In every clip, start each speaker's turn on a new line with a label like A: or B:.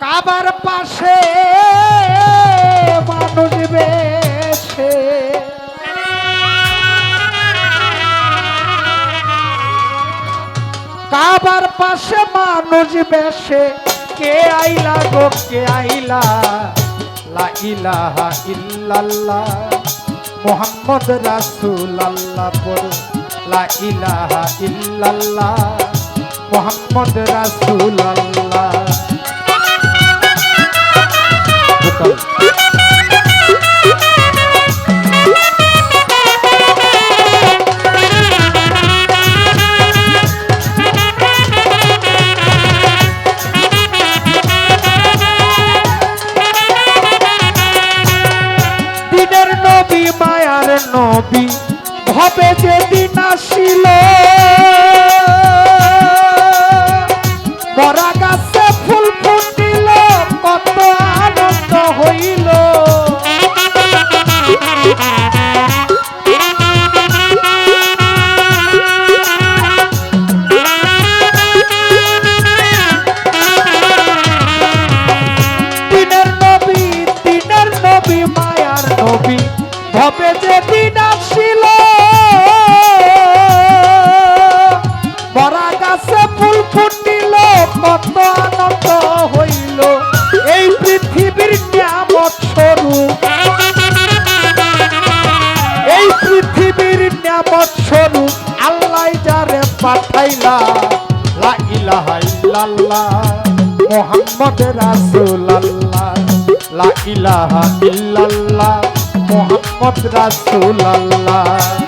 A: কাবার পাশে মানুষ বেছে। কাবার পাশে মানুষ বেশে কে আইলা গো, কে আইলা? লা ইলাহা ইল্লাল্লাহ। মোহাম্মদ রাসূল আল্লাহ পড়ো। লা ইলাহা ইল্লাল্লাহ। মোহাম্মদ রাসূল আল্লাহ দিনের নবী মায়ার নবী ভবে যে দিন আসিল। মরা ভবে যে দিন আসিল মরা গাছে ফুল ফুটিল, কত আনন্দ হইল। এই পৃথিবীর নিয়ামত স্বরূপ। এই পৃথিবীর নিয়ামত স্বরূপ আল্লাহ যারে পাঠাইলা, লা ইল্লাল্লাহ, মুহাম্মদ রাসূলুল্লাহ, লা ইলাহা ইল্লাল্লাহ। মুহাম্মদ রাসূলুল্লাহ। আওয়ালে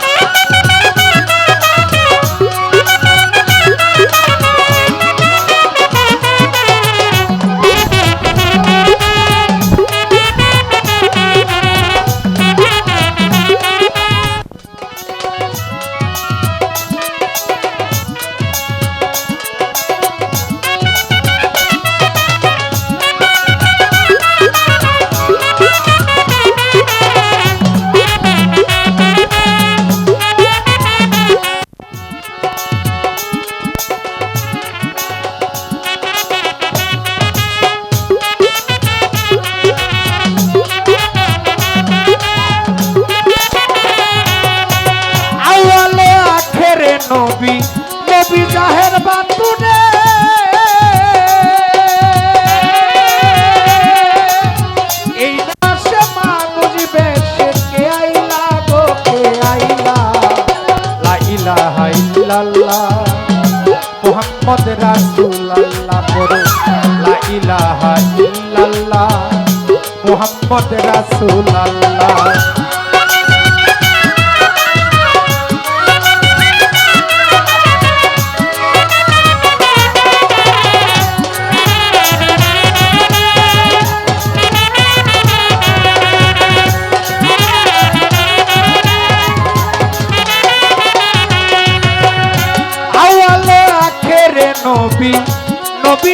A: আখেরে নবী জাহের বাতুনে এই দাসে মানুষ বেশে কে আইলা গো, কে আইলা? লা ইলাহা ইল্লাল্লাহ রাসূলুল্লাহ পড়ো। লা ইলাহা ইল্লাল্লাহ রাসূলুল্লাহ। নবী নবী